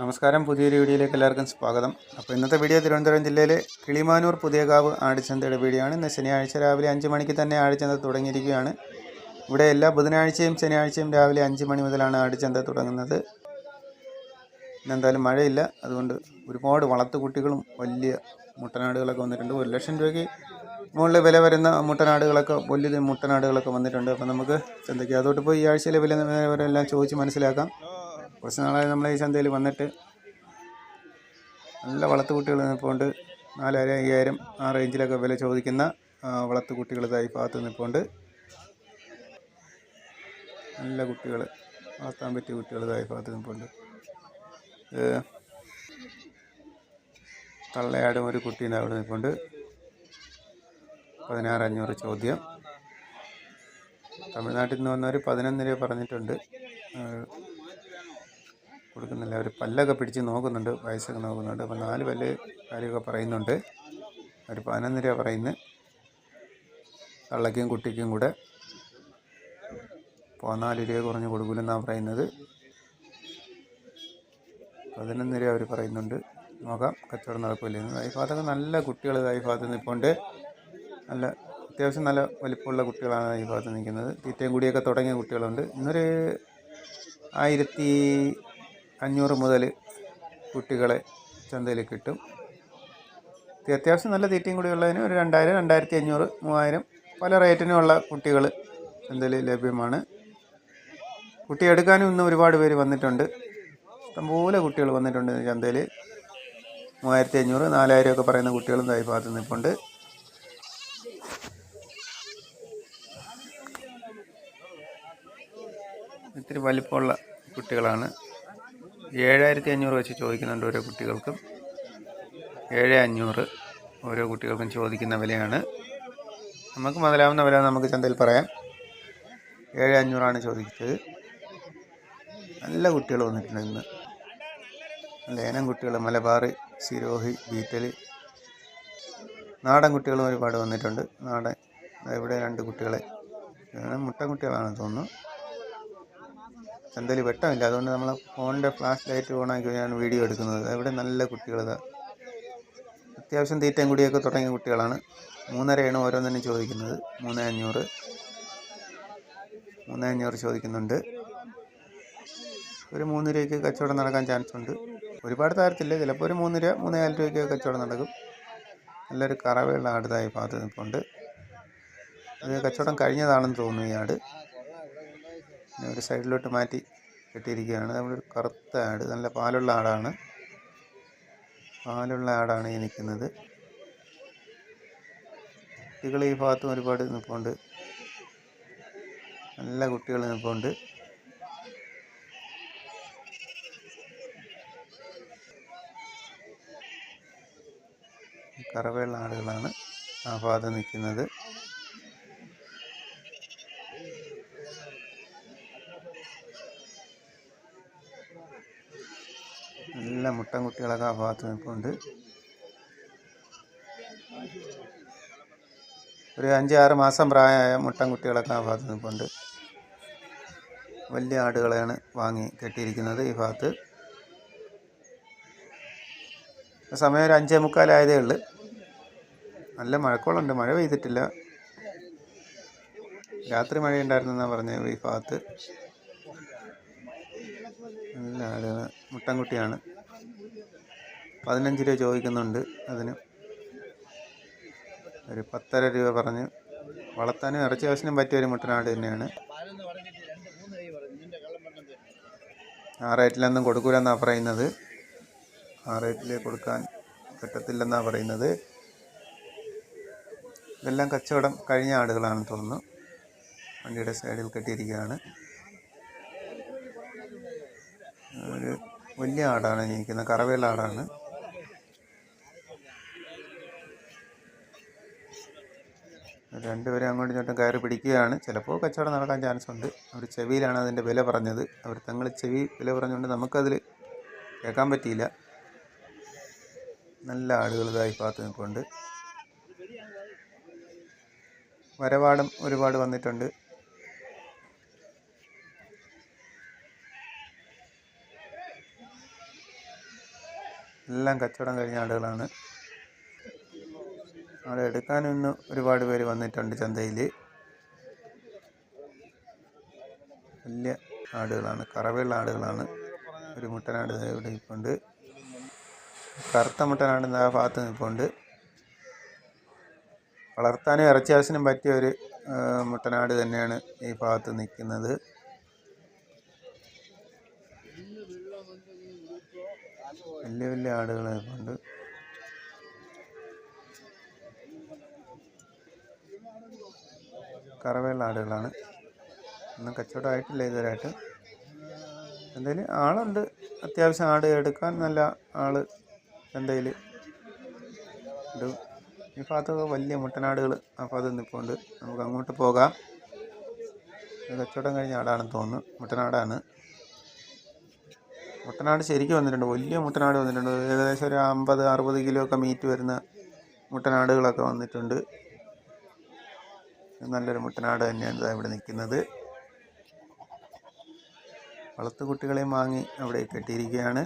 നമസ്കാരം. പുതിയൊരു വീഡിയോയിലേക്ക് എല്ലാവർക്കും സ്വാഗതം. അപ്പോൾ ഇന്നത്തെ വീഡിയോ തിരുവനന്തപുരം ജില്ലയിലെ കിളിമാനൂർ പുതിയകാവ് ആടിച്ചന്തയുടെ വീഡിയോ ആണ് ഇന്ന് ശനിയാഴ്ച രാവിലെ അഞ്ച് മണിക്ക് തന്നെ ആടിച്ചന്ത തുടങ്ങിയിരിക്കുകയാണ്. ഇവിടെ എല്ലാ ബുധനാഴ്ചയും ശനിയാഴ്ചയും രാവിലെ അഞ്ച് മണി മുതലാണ് ആടിച്ചന്ത തുടങ്ങുന്നത്. ഇന്നെന്തായാലും മഴയില്ല. അതുകൊണ്ട് ഒരുപാട് വളർത്തുകുട്ടികളും വലിയ മുട്ടനാടുകളൊക്കെ വന്നിട്ടുണ്ട്. ഒരു ലക്ഷം രൂപയ്ക്ക് മുകളിൽ വില വരുന്ന മുട്ടനാടുകളൊക്കെ വലിയ മുട്ടനാടുകളൊക്കെ വന്നിട്ടുണ്ട്. അപ്പോൾ നമുക്ക് ചന്തയ്ക്ക് അതോട്ട് പോയി ഈ ആഴ്ചയിലെ വില എല്ലാം ചോദിച്ച് മനസ്സിലാക്കാം. കുറച്ച് നാളായി നമ്മൾ ഈ ചന്തയിൽ വന്നിട്ട് നല്ല വളർത്തുകുട്ടികൾ നിൽപ്പുണ്ട് നാലായിരം അയ്യായിരം ആ റേഞ്ചിലൊക്കെ വില ചോദിക്കുന്ന വളർത്തുകുട്ടികൾ ഇതായി ഭാഗത്ത് നിൽപ്പുണ്ട് നല്ല കുട്ടികൾ വളർത്താൻ പറ്റിയ കുട്ടികൾ ഇതായി ഭാഗത്ത് നിൽപ്പുണ്ട് തള്ളയാടും ഒരു കുട്ടി അവിടെ നിൽപ്പുണ്ട് പതിനാറ് അഞ്ഞൂറ് ചോദ്യം. തമിഴ്നാട്ടിൽ നിന്ന് വന്നവർ പതിനൊന്ന് രൂപ പറഞ്ഞിട്ടുണ്ട്. കൊടുക്കുന്നില്ല അവർ പല്ലൊക്കെ പിടിച്ച് നോക്കുന്നുണ്ട് വയസ്സൊക്കെ നോക്കുന്നുണ്ട്. അപ്പോൾ നാല് പല്ല് കാര്യമൊക്കെ പറയുന്നുണ്ട്. അവർ പതിനൊന്ന് രൂപ പറയുന്നത് തള്ളയ്ക്കും കുട്ടിക്കും കൂടെ പതിനാല് രൂപ കുറഞ്ഞ് കൊടുക്കില്ലെന്നാണ് പറയുന്നത്. പതിനൊന്ന് രൂപ അവർ പറയുന്നുണ്ട്. നോക്കാം കച്ചവടം നടക്കില്ലെന്ന് ഈ നല്ല കുട്ടികൾ ഭാഗത്ത് നിൽപ്പുണ്ട് നല്ല അത്യാവശ്യം നല്ല വലിപ്പമുള്ള കുട്ടികളാണ് ഈ നിൽക്കുന്നത്. തീറ്റയും കൂടിയൊക്കെ തുടങ്ങിയ കുട്ടികളുണ്ട്. ഇന്നൊരു ആയിരത്തി അഞ്ഞൂറ് മുതൽ കുട്ടികളെ ചന്തയിൽ കിട്ടും. അത്യാവശ്യം നല്ല തീറ്റയും കൂടി ഉള്ളതിന് ഒരു രണ്ടായിരം രണ്ടായിരത്തി അഞ്ഞൂറ് മൂവായിരം പല റേറ്റിനുമുള്ള കുട്ടികൾ ചന്തയിൽ ലഭ്യമാണ്. കുട്ടി എടുക്കാനും ഇന്ന് ഒരുപാട് പേര് വന്നിട്ടുണ്ട്. ഇഷ്ടംപോലെ കുട്ടികൾ വന്നിട്ടുണ്ട് ചന്തയിൽ. മൂവായിരത്തി അഞ്ഞൂറ് നാലായിരം ഒക്കെ പറയുന്ന കുട്ടികളും തായി ഭാഗത്ത് നിൽപ്പുണ്ട്. ഇത്തിരി വലിപ്പമുള്ള കുട്ടികളാണ്. ഏഴായിരത്തി അഞ്ഞൂറ് വെച്ച് ചോദിക്കുന്നുണ്ട് ഓരോ കുട്ടികൾക്കും. ഏഴ് അഞ്ഞൂറ് ഓരോ കുട്ടികൾക്കും ചോദിക്കുന്ന വിലയാണ്. നമുക്ക് മുതലാവുന്ന വില നമുക്ക് ചന്തയിൽ പറയാം. ഏഴ് അഞ്ഞൂറാണ് ചോദിച്ചത്. നല്ല കുട്ടികൾ വന്നിട്ടുണ്ട് ഇന്ന്. നല്ല ഏനം കുട്ടികൾ മലബാർ സിരോഹി ബീറ്റൽ നാടൻ കുട്ടികളും ഒരുപാട് വന്നിട്ടുണ്ട്. നാടൻ ഇവിടെ രണ്ട് കുട്ടികളെ. മുട്ടൻ കുട്ടികളാണെന്ന് തോന്നുന്നു. ചന്തയിൽ വെട്ടമില്ല. അതുകൊണ്ട് നമ്മൾ ഫോണിന്റെ ഫ്ലാഷ് ലൈറ്റ് ഓണാക്കി ഞാൻ വീഡിയോ എടുക്കുന്നത്. അവിടെ നല്ല കുട്ടികൾ അത്യാവശ്യം തീറ്റയും കൂടിയൊക്കെ തുടങ്ങിയ കുട്ടികളാണ്. മൂന്നരയാണ് ഓരോന്നിനും ചോദിക്കുന്നത്. മൂന്ന് അഞ്ഞൂറ്. മൂന്ന് അഞ്ഞൂറ് ചോദിക്കുന്നുണ്ട്. ഒരു മൂന്ന് രൂപയ്ക്ക് കച്ചവടം നടക്കാൻ ചാൻസ് ഉണ്ട് ഒരുപാട് താരത്തില്ല. ചിലപ്പോൾ ഒരു മൂന്ന് രൂപ മൂന്നേകാൽ രൂപയ്ക്ക് കച്ചവടം നടക്കും. നല്ലൊരു കറവയുള്ള ആടുതായി ഭാഗത്ത് നിൽപ്പുണ്ട് അത് കച്ചവടം കഴിഞ്ഞതാണെന്ന് തോന്നുന്നു ഈ ആട്. ഒരു സൈഡിലോട്ട് മാറ്റി കെട്ടിയിരിക്കുകയാണ്. നമ്മളൊരു കറുത്ത ആട് നല്ല പാലുള്ള ആടാണ്. പാലുള്ള ആടാണ് ഈ നിൽക്കുന്നത്. കുട്ടികൾ ഈ ഭാഗത്തും ഒരുപാട് നിൽപ്പുണ്ട്. നല്ല കുട്ടികൾ നിൽപ്പുണ്ട്. കറവയുള്ള ആടുകളാണ് ആ ഭാഗത്ത് നിൽക്കുന്നത്. നല്ല മുട്ടൻ കുട്ടികളൊക്കെ ആ ഭാഗത്ത് നിൽപ്പുണ്ട്. ഒരു അഞ്ച് ആറ് മാസം പ്രായമായ മുട്ടൻ കുട്ടികളൊക്കെ ആ ഭാഗത്ത് നിൽപ്പുണ്ട്. വലിയ ആടുകളെയാണ് വാങ്ങി കെട്ടിയിരിക്കുന്നത് ഈ ഭാഗത്ത്. സമയം ഒരു അഞ്ചേ മുക്കാലായതേ ഉള്ളു. നല്ല മഴക്കോളുണ്ട്. മഴ പെയ്തിട്ടില്ല. രാത്രി മഴയുണ്ടായിരുന്നെന്നാണ് പറഞ്ഞത് ഈ ഭാഗത്ത്. നല്ല ആടുകൾ മുട്ടൻകുട്ടിയാണ്. പതിനഞ്ച് രൂപ ചോദിക്കുന്നുണ്ട് അതിന്. ഒരു പത്തര രൂപ പറഞ്ഞ് വളർത്താനും ഇറച്ചി ആവശ്യത്തിനും പറ്റിയ ഒരു മുട്ടനാട് തന്നെയാണ്. ആ റേറ്റിലൊന്നും കൊടുക്കൂലെന്നാണ് പറയുന്നത്. ആ റേറ്റിൽ കൊടുക്കാൻ പറ്റത്തില്ലെന്നാണ് പറയുന്നത്. ഇതെല്ലാം കച്ചവടം കഴിഞ്ഞ ആടുകളാണെന്ന് തോന്നുന്നു. വണ്ടിയുടെ സൈഡിൽ കെട്ടിയിരിക്കുകയാണ്. ഒരു വലിയ ആടാണ് ജീവിക്കുന്നത്. കറവയുള്ള ആടാണ്. രണ്ടുപേരും അങ്ങോട്ടും ഇങ്ങോട്ടും കയറി പിടിക്കുകയാണ്. ചിലപ്പോൾ കച്ചവടം നടക്കാൻ ചാൻസ് ഉണ്ട്. അവർ ചെവിയിലാണ് അതിന്റെ വില പറഞ്ഞത്. അവർ തങ്ങൾ ചെവി വില പറഞ്ഞുകൊണ്ട് നമുക്കതിൽ കേൾക്കാൻ പറ്റിയില്ല. നല്ല ആടുകൾ ഇതായി കാത്തു നിൽപ്പുണ്ട്. വരവാടും ഒരുപാട് വന്നിട്ടുണ്ട്. എല്ലാം കച്ചവടം കഴിഞ്ഞ ആടുകളാണ് അവിടെ എടുക്കാനും ഇന്ന് ഒരുപാട് പേര് വന്നിട്ടുണ്ട് ചന്തയിൽ വലിയ ആടുകളാണ് കറവയുള്ള ആടുകളാണ്. ഒരു മുട്ടനാട് ഇവിടെ നിൽപ്പുണ്ട്. കറുത്ത മുട്ടനാട് ആ ഭാഗത്ത് നിൽപ്പുണ്ട്. വളർത്താനും ഇറച്ചിയാസിനും പറ്റിയ ഒരു മുട്ടനാട് തന്നെയാണ് ഈ ഭാഗത്ത് നിൽക്കുന്നത്. വലിയ വലിയ ആടുകൾ നിൽപ്പുണ്ട്. കറവയുള്ള ആടുകളാണ്. ഒന്നും കച്ചവടമായിട്ടില്ല ഇതുവരായിട്ട് എന്തായാലും ആളുണ്ട്. അത്യാവശ്യം ആട് എടുക്കാൻ നല്ല ആൾ ചന്തയിൽ ഉണ്ട് ഈ ഭാഗത്തൊക്കെ വലിയ മുട്ടനാടുകൾ ആ ഭാഗത്ത് നിൽപ്പുണ്ട് നമുക്ക് അങ്ങോട്ട് പോകാം. കച്ചവടം കഴിഞ്ഞ ആടാണെന്ന് തോന്നുന്നു. മുട്ടനാടാണ്. മുട്ടനാട് ശരിക്കും വന്നിട്ടുണ്ട്. വലിയ മുട്ടനാട് വന്നിട്ടുണ്ട്. ഏകദേശം ഒരു അമ്പത് അറുപത് കിലോ ഒക്കെ മീറ്റ് വരുന്ന മുട്ടനാടുകളൊക്കെ വന്നിട്ടുണ്ട്. നല്ലൊരു മുട്ടനാട് തന്നെയാണ് ഇവിടെ നിൽക്കുന്നത്. വളർത്തു കുട്ടികളെ വാങ്ങി അവിടെ കെട്ടിയിരിക്കുകയാണ്.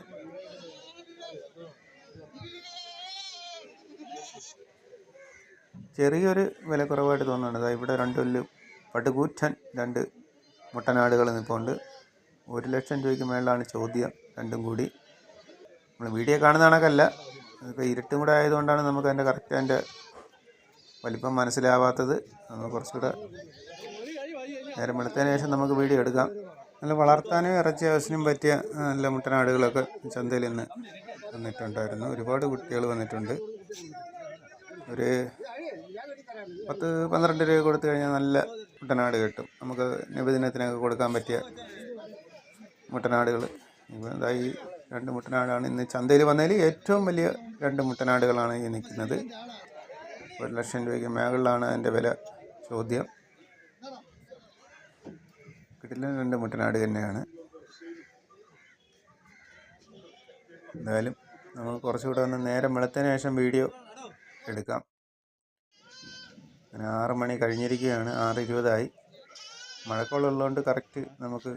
ചെറിയൊരു വില കുറവായിട്ട് തോന്നുന്നുണ്ട്. അതായത് ഇവിടെ രണ്ട് വലിയ പടുകൂറ്റൻ രണ്ട് മുട്ടനാടുകൾ നിൽപ്പുണ്ട്. ഒരു ലക്ഷം രൂപയ്ക്ക് മേളിലാണ് ചോദ്യം രണ്ടും കൂടി. നമ്മൾ വീഡിയോ കാണുന്ന കണക്കല്ല. ഇപ്പോൾ ഇരുട്ടും കൂടെ ആയതുകൊണ്ടാണ് നമുക്ക് അതിന്റെ കറക്റ്റ് അതിന്റെ വലിപ്പം മനസ്സിലാവാത്തത് കുറച്ചുകൂടെ നേരം വെളുത്തതിന് ശേഷം നമുക്ക് വീഡിയോ എടുക്കാം. നല്ല വളർത്താനും ഇറച്ചി ആവശ്യത്തിനും പറ്റിയ നല്ല മുട്ടനാടുകളൊക്കെ ചന്തയിൽ നിന്ന് വന്നിട്ടുണ്ടായിരുന്നു. ഒരുപാട് കുട്ടികൾ വന്നിട്ടുണ്ട്. ഒരു പത്ത് പന്ത്രണ്ട് രൂപ കൊടുത്തു കഴിഞ്ഞാൽ നല്ല മുട്ടനാട് കിട്ടും. നമുക്ക് നബിദിനത്തിനൊക്കെ കൊടുക്കാൻ പറ്റിയ മുട്ടനാടുകൾ. ഇതായി ഇതാ ഈ രണ്ട് മുട്ടനാടാണ് ഇന്ന് ചന്തയിൽ വന്നതിൽ ഏറ്റവും വലിയ രണ്ട് മുട്ടനാടുകളാണ് ഈ നിൽക്കുന്നത്. ഒരു ലക്ഷം രൂപയ്ക്ക് മേകളിലാണ് അതിന്റെ വില ചോദ്യം. കിട്ടില്ല രണ്ട് മുട്ടനാട് തന്നെയാണ്. എന്തായാലും നമ്മൾ കുറച്ചുകൂടെ ഒന്ന് നേരം വെളുത്തതിന് ശേഷം വീഡിയോ എടുക്കാം. അങ്ങനെ ആറ് മണി കഴിഞ്ഞിരിക്കുകയാണ്. ആറ് ഇരുപതായി. മഴക്കോളുള്ളതുകൊണ്ട് കറക്റ്റ് നമുക്ക്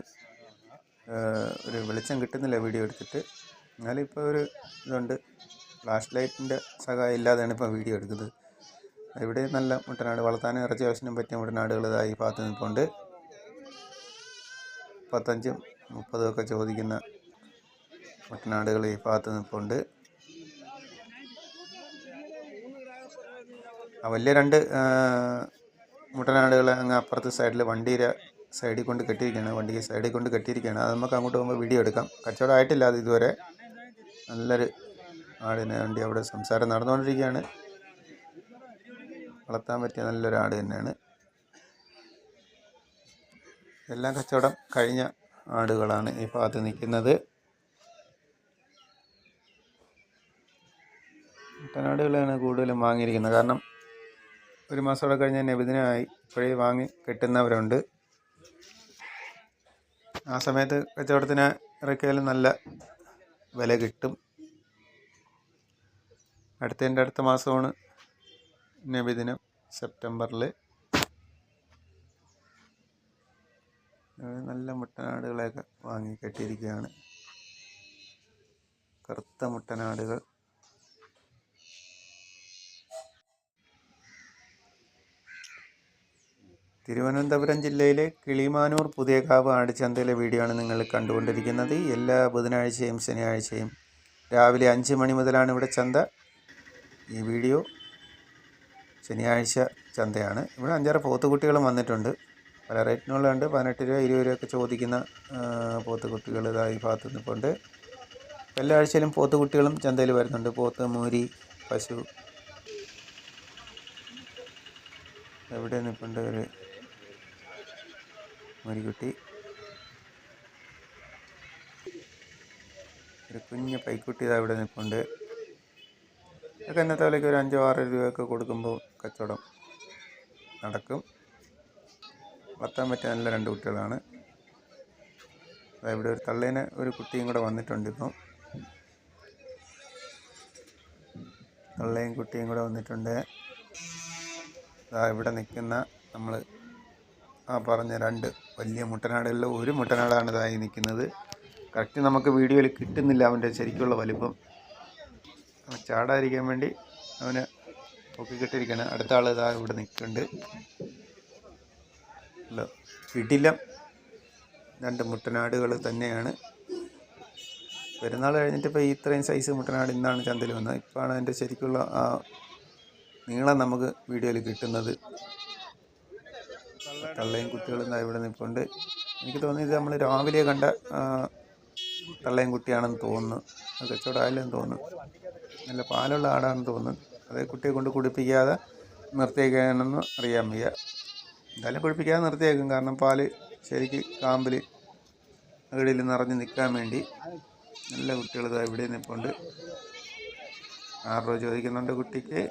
ഒരു വെളിച്ചം കിട്ടുന്നില്ല വീഡിയോ എടുത്തിട്ട്. എന്നാലും ഇപ്പോൾ ഒരു ഇതുണ്ട്. ഫ്ലാഷ് ലൈറ്റിന്റെ സഹായം ഇല്ലാതെയാണ് ഇപ്പോൾ വീഡിയോ എടുക്കുന്നത്. ഇവിടെ നല്ല മുട്ടനാട് വളർത്താനും ഇറച്ചി ആവശ്യത്തിനും പറ്റിയ മുട്ടനാടുകൾ ഇതായി ഭാഗത്ത് നിൽപ്പുണ്ട്. പത്തഞ്ചും മുപ്പതും ഒക്കെ ചോദിക്കുന്ന മുട്ടനാടുകൾ ഈ ഭാഗത്ത് നിൽപ്പുണ്ട്. വലിയ രണ്ട് മുട്ടനാടുകൾ അങ്ങ് അപ്പുറത്തെ സൈഡിൽ വണ്ടിയുടെ സൈഡിൽ കൊണ്ട് കെട്ടിയിരിക്കുകയാണ്. വണ്ടിക്ക് സൈഡിൽ കൊണ്ട് കെട്ടിയിരിക്കുകയാണ്. അത് നമുക്ക് അങ്ങോട്ട് പോകുമ്പോൾ വീഡിയോ എടുക്കാം. കച്ചവടം ആയിട്ടില്ല അത് ഇതുവരെ. നല്ലൊരു ആടിനെ വണ്ടി അവിടെ സംസാരം നടന്നുകൊണ്ടിരിക്കുകയാണ്. വളർത്താൻ പറ്റിയ നല്ലൊരു ആട് തന്നെയാണ്. എല്ലാം കച്ചവടം കഴിഞ്ഞ ആടുകളാണ് ഈ ഭാഗത്ത് നിൽക്കുന്നത്. മുട്ടനാടുകളാണ് കൂടുതലും വാങ്ങിയിരിക്കുന്നത്. കാരണം ഒരു മാസത്തോടെ കഴിഞ്ഞ നബിദിനമായി ഇപ്പോഴേ വാങ്ങി കിട്ടുന്നവരുണ്ട്. ആ സമയത്ത് കച്ചവടത്തിന് ഇറക്കിയാലും നല്ല വില കിട്ടും. അടുത്തതിന്റെ അടുത്ത മാസമാണ് നബിദിനം സെപ്റ്റംബറിൽ നല്ല മുട്ടനാടുകളെയൊക്കെ വാങ്ങി കെട്ടിയിരിക്കുകയാണ് കറുത്ത മുട്ടനാടുകൾ. തിരുവനന്തപുരം ജില്ലയിലെ കിളിമാനൂർ പുതിയ പുതിയകാവ് ആടിച്ചന്തയിലെ വീഡിയോ ആണ് നിങ്ങൾ കണ്ടുകൊണ്ടിരിക്കുന്നത്. എല്ലാ ബുധനാഴ്ചയും ശനിയാഴ്ചയും രാവിലെ അഞ്ച് മണി മുതലാണ് ഇവിടെ ചന്ത. ഈ വീഡിയോ ശനിയാഴ്ച ചന്തയാണ്. ഇവിടെ അഞ്ചാറ് പോത്തുകുട്ടികളും വന്നിട്ടുണ്ട്. പല റേറ്റിനുള്ളുണ്ട് പതിനെട്ട് രൂപ ഇരുപത് രൂപയൊക്കെ ചോദിക്കുന്ന പോത്ത് പോത്തുകുട്ടികൾ ഇതാ ഈ ഭാഗത്ത് നിൽപ്പുണ്ട് എല്ലാ ആഴ്ചയിലും പോത്തുകുട്ടികളും ചന്തയിൽ വരുന്നുണ്ട്. പോത്ത് മൂരി പശു. എവിടെ നിൽപ്പുണ്ട് ഒരു മൂരിക്കുട്ടി? ഒരു കുഞ്ഞ് പൈക്കുട്ടി ഇതാ ഇവിടെ നിൽപ്പുണ്ട് ഇതൊക്കെ ഇന്നത്തെ വിലയ്ക്ക് ഒരു അഞ്ചോ ആറോ രൂപയൊക്കെ കൊടുക്കുമ്പോൾ കച്ചവടം നടക്കും. വളർത്താൻ പറ്റിയ നല്ല രണ്ട് കുട്ടികളാണ്. ഇവിടെ ഒരു തള്ളേനെ ഒരു കുട്ടിയും കൂടെ വന്നിട്ടുണ്ട് ഇപ്പം. തള്ളയും കുട്ടിയും കൂടെ വന്നിട്ടുണ്ട്. ഇവിടെ നിൽക്കുന്ന നമ്മൾ ആ പറഞ്ഞ രണ്ട് വലിയ മുട്ടനാടുകളിൽ ഒരു മുട്ടനാടാണ് ഇതായി നിൽക്കുന്നത്. കറക്റ്റ് നമുക്ക് വീഡിയോയിൽ കിട്ടുന്നില്ല അവന്റെ ശരിക്കുള്ള വലിപ്പം. ചാടാതിരിക്കാൻ വേണ്ടി അവന് പൊക്കിക്കെട്ടിരിക്കുകയാണ് അടുത്ത ആൾ ഇതാ ഇവിടെ നിൽക്കുന്നുണ്ട്. അല്ല കിടിലം രണ്ട് മുട്ടനാടുകൾ തന്നെയാണ്. പെരുന്നാൾ കഴിഞ്ഞിട്ട് ഇപ്പോൾ ഇത്രയും സൈസ് മുട്ടനാട് ഇന്നാണ് ചന്തയിൽ വന്നത്. ഇപ്പോഴാണ് അതിന്റെ ശരിക്കുള്ള ആ നീളം നമുക്ക് വീഡിയോയിൽ കിട്ടുന്നത്. തള്ളയും കുട്ടികളും ഇവിടെ നിൽപ്പുണ്ട്. എനിക്ക് തോന്നിയത് നമ്മൾ രാവിലെ കണ്ട തള്ളയും കുട്ടിയാണെന്ന് തോന്നുന്നു. കച്ചവടം തോന്നുന്നു. നല്ല പാലുള്ള ആടാണെന്ന് തോന്നുന്നു. അത് കുട്ടിയെ കൊണ്ട് കുടിപ്പിക്കാതെ നിർത്തിയേക്കാനെന്ന് അറിയാൻ വയ്യ. എന്തായാലും കുടിപ്പിക്കാതെ നിർത്തിയേക്കും. കാരണം പാൽ ശരിക്ക് കാമ്പിൽ അകടിയിൽ നിറഞ്ഞ് നിൽക്കാൻ വേണ്ടി നല്ല കുട്ടികൾ ഇവിടെ നിൽപ്പുണ്ട് ആറ് രൂപ ചോദിക്കുന്നുണ്ട് കുട്ടിക്ക്.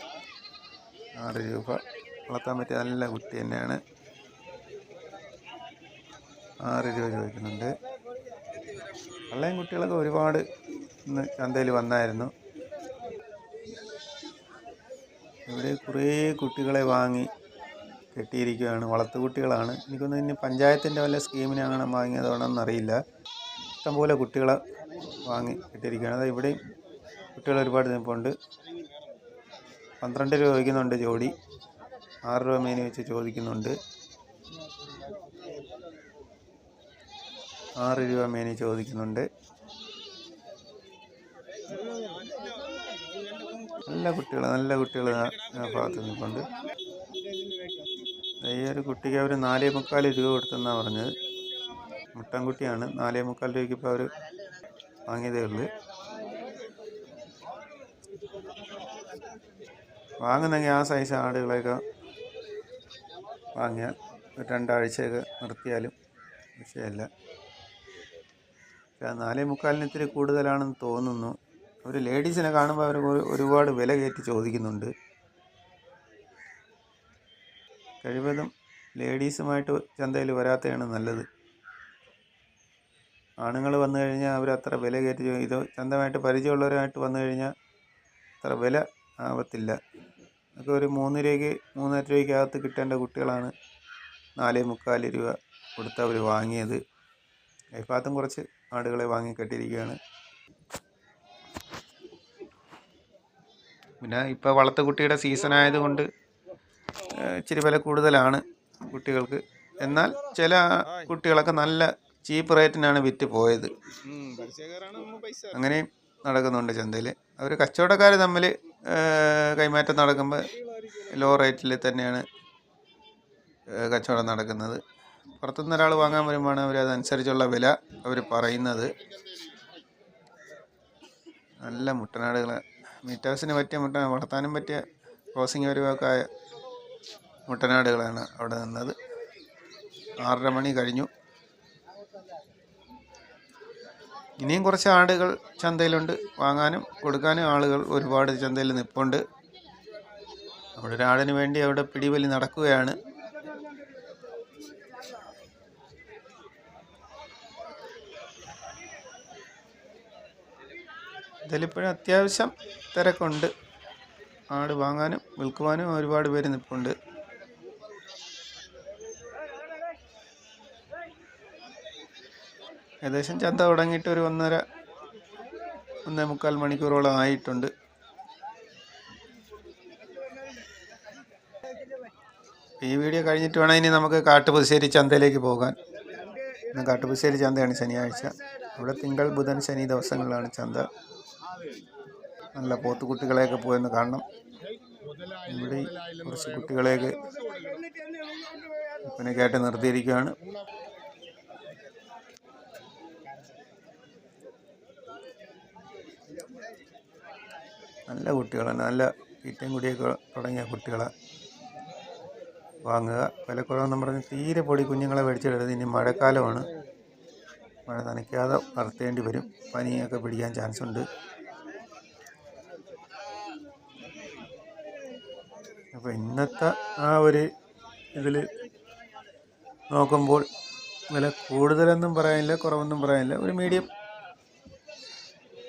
ആറ് രൂപ. വളർത്താൻ പറ്റിയ നല്ല കുട്ടി തന്നെയാണ്. ആറ് രൂപ ചോദിക്കുന്നുണ്ട്. കള്ളയും കുട്ടികളൊക്കെ ഒരുപാട് ഇന്ന് ചന്തയിൽ വന്നായിരുന്നു. ഇവിടെ കുറേ കുട്ടികളെ വാങ്ങി കെട്ടിയിരിക്കുകയാണ്. വളർത്തു കുട്ടികളാണ്. എനിക്കൊന്നും ഇനി പഞ്ചായത്തിന്റെ വല്ല സ്കീമിനാണ് വാങ്ങിയതാണെന്നറിയില്ല. ഇഷ്ടംപോലെ കുട്ടികളെ വാങ്ങി കെട്ടിയിരിക്കുകയാണ്. അത് ഇവിടെയും കുട്ടികൾ ഒരുപാട് നിൽപ്പുണ്ട്. പന്ത്രണ്ട് രൂപ വയ്ക്കുന്നുണ്ട് ജോഡി. ആറ് രൂപ മേനി വെച്ച് ചോദിക്കുന്നുണ്ട്. ആറ് രൂപ മേനി ചോദിക്കുന്നുണ്ട്. നല്ല കുട്ടികൾ നല്ല കുട്ടികൾ ഭാഗത്ത് നിൽപ്പുണ്ട്. ഈ ഒരു കുട്ടിക്ക് അവർ നാലേ മുക്കാൽ രൂപ കൊടുത്തെന്നാണ് പറഞ്ഞത്. മുട്ടൻകുട്ടിയാണ്. നാലേ മുക്കാൽ രൂപയ്ക്ക് ഇപ്പോൾ അവർ വാങ്ങിയതേ ഉള്ളു. വാങ്ങുന്നെങ്കിൽ ആ സൈസ് ആടുകളെയൊക്കെ വാങ്ങിയാൽ രണ്ടാഴ്ചയൊക്കെ നിർത്തിയാലും വിഷയമല്ല. നാലേ മുക്കാലിന് ഇത്തിരി കൂടുതലാണെന്ന് തോന്നുന്നു. അവർ ലേഡീസിനെ കാണുമ്പോൾ അവർ ഒരു- ഒരുപാട് വില കയറ്റി ചോദിക്കുന്നുണ്ട്. കഴിവതും ലേഡീസുമായിട്ട് ചന്തയിൽ വരാത്തതാണ് നല്ലത്. ആണുങ്ങൾ വന്നു കഴിഞ്ഞാൽ അവർ അത്ര വില കയറ്റി ഇത് ചന്തമായിട്ട് പരിചയമുള്ളവരായിട്ട് വന്നു കഴിഞ്ഞാൽ അത്ര വില ആവത്തില്ല. അതൊക്കെ ഒരു മൂന്ന് രൂപയ്ക്ക് മൂന്നര രൂപയ്ക്കകത്ത് കിട്ടേണ്ട കുട്ടികളാണ് നാലേ മുക്കാൽ രൂപ കൊടുത്ത് അവർ വാങ്ങിയത്. കൈഭാഗത്തും കുറച്ച് ആടുകളെ വാങ്ങി കെട്ടിയിരിക്കുകയാണ് പിന്നെ ഇപ്പോൾ വളർത്തുകുട്ടിയുടെ സീസൺ ആയതുകൊണ്ട് ഇച്ചിരി വില കൂടുതലാണ് കുട്ടികൾക്ക്. എന്നാൽ ചില കുട്ടികളൊക്കെ നല്ല ചീപ്പ് റേറ്റിനാണ് വിറ്റ് പോയത്. അങ്ങനെയും നടക്കുന്നുണ്ട് ചന്തയിൽ അവർ കച്ചവടക്കാർ തമ്മിൽ കൈമാറ്റം നടക്കുമ്പോൾ ലോ റേറ്റിൽ തന്നെയാണ് കച്ചവടം നടക്കുന്നത്. പുറത്തുനിന്ന് ഒരാൾ വാങ്ങാൻ വരുമ്പോഴാണ് അവർ അതനുസരിച്ചുള്ള വില അവർ പറയുന്നത്. നല്ല മുട്ടനാടുകൾ മീറ്റേഴ്സിന് പറ്റിയ മുട്ട വളർത്താനും പറ്റിയ ക്രോസിങ് വരുവൊക്കെ മുട്ടനാടുകളാണ് അവിടെ നിന്നത്. ആറര മണി കഴിഞ്ഞു. ഇനിയും കുറച്ച് ആടുകൾ ചന്തയിലുണ്ട്. വാങ്ങാനും കൊടുക്കാനും ആളുകൾ ഒരുപാട് ചന്തയിൽ നിൽപ്പുണ്ട് അവിടെ ഒരാടിന് വേണ്ടി അവിടെ പിടിവലി നടക്കുകയാണ്. ഇതിലിപ്പോഴും അത്യാവശ്യം തിരക്കുണ്ട്. ആട് വാങ്ങാനും വിൽക്കുവാനും ഒരുപാട് പേര് നിൽപ്പുണ്ട്. ഏകദേശം ചന്ത തുടങ്ങിയിട്ട് ഒരു ഒന്നര ഒന്നേ മുക്കാൽ മണിക്കൂറോളം ആയിട്ടുണ്ട്. ഈ വീഡിയോ കഴിഞ്ഞിട്ട് വേണം ഇനി നമുക്ക് കാട്ടുപുശ്ശേരി ചന്തയിലേക്ക് പോകാൻ. കാട്ടുപുശ്ശേരി ചന്തയാണ് ശനിയാഴ്ച. ഇവിടെ തിങ്കൾ ബുധൻ ശനി ദിവസങ്ങളിലാണ് ചന്ത. നല്ല പോത്ത് കുട്ടികളെയൊക്കെ പോയെന്ന് കാണണം. ഇവിടെ കുറച്ച് കുട്ടികളെയൊക്കെ കേട്ട് നിർത്തിയിരിക്കുകയാണ്. നല്ല കുട്ടികളാണ്. നല്ല തീറ്റയും കുടിയൊക്കെ തുടങ്ങിയ കുട്ടികളെ. വാങ്ങുക. വിലക്കുറവെന്നും പറഞ്ഞ് തീരെ പൊടി കുഞ്ഞുങ്ങളെ മേടിച്ചിടരുത്. ഇനി മഴക്കാലമാണ്. മഴ നനയ്ക്കാതെ വളർത്തേണ്ടി വരും. പനിയൊക്കെ പിടിക്കാൻ ചാൻസ് ഉണ്ട് അപ്പോൾ ഇന്നത്തെ ആ ഒരു ഇതിൽ നോക്കുമ്പോൾ വില കൂടുതലൊന്നും പറയാനില്ല കുറവൊന്നും പറയാനില്ല. ഒരു മീഡിയം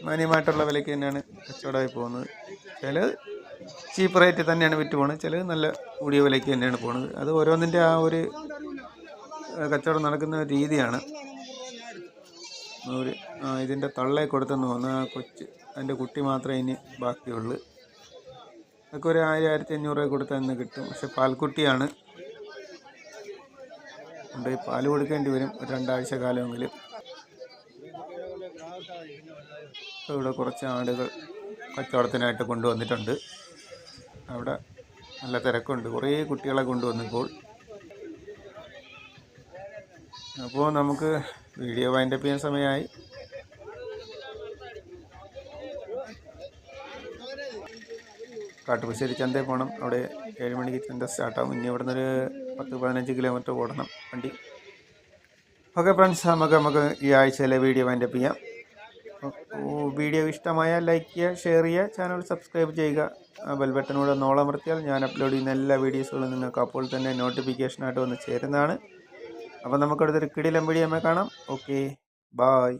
മാന്യമായിട്ടുള്ള വിലയ്ക്ക് തന്നെയാണ് കച്ചവടമായി പോകുന്നത്. ചില ചീപ്പ് റേറ്റ് തന്നെയാണ് വിറ്റ് പോകുന്നത് ചിലത് നല്ല കൂടിയ വിലയ്ക്ക് തന്നെയാണ് പോകുന്നത് അത് ഓരോന്നിന്റെ ആ ഒരു കച്ചവടം നടക്കുന്ന രീതിയാണ്. ഒരു ഇതിന്റെ തള്ളയെ കൊടുത്തെന്ന് തോന്നുന്നു. ആ കൊച്ച് അതിന്റെ കുട്ടി മാത്രമേ ഇനി ബാക്കിയുള്ളൂ. അതൊക്കെ ഒരു ആയിരം ആയിരത്തി അഞ്ഞൂറ് രൂപ കൊടുത്താൽ ഇന്ന് കിട്ടും. പക്ഷെ പാൽക്കുട്ടിയാണ്. അതുകൊണ്ട് പാൽ കൊടുക്കേണ്ടി വരും ഒരു രണ്ടാഴ്ച കാലമെങ്കിലും. ഇവിടെ കുറച്ച് ആടുകൾ കച്ചവടത്തിനായിട്ട് കൊണ്ടുവന്നിട്ടുണ്ട്. അവിടെ നല്ല തിരക്കുണ്ട്. കുറേ കുട്ടികളെ കൊണ്ടുവന്നിപ്പോൾ. അപ്പോൾ നമുക്ക് വീഡിയോ വൈൻഡപ്പ് ചെയ്യാൻ സമയമായി. കാട്ടുപശ്ശേരി ചന്തയിൽ പോകണം. അവിടെ ഏഴ് മണിക്ക് ചന്ത സ്റ്റാർട്ടാകും ഇനി ഇവിടെ നിന്നൊരു പത്ത് പതിനഞ്ച് കിലോമീറ്റർ ഓടണം വണ്ടി. ഓക്കെ ഫ്രണ്ട്സ് നമുക്ക് നമുക്ക് ഈ ആഴ്ചയിലെ വീഡിയോ വൈൻഡപ്പ് ചെയ്യാം. വീഡിയോ ഇഷ്ടമായ ലൈക്ക് ചെയ്യുക ഷെയർ ചെയ്യുക ചാനൽ സബ്സ്ക്രൈബ് ചെയ്യുക. ബെൽ ബട്ടനൂടെ നോളമർത്തിയാൽ ഞാൻ അപ്ലോഡ് ചെയ്യുന്ന എല്ലാ വീഡിയോസുകളും നിങ്ങൾക്ക് അപ്പോൾ തന്നെ നോട്ടിഫിക്കേഷനായിട്ട് വന്ന് ചേരുന്നതാണ്. അപ്പോൾ നമുക്കടുത്തൊരു കിടിലം വീഡിയോ കാണാം. Okay bye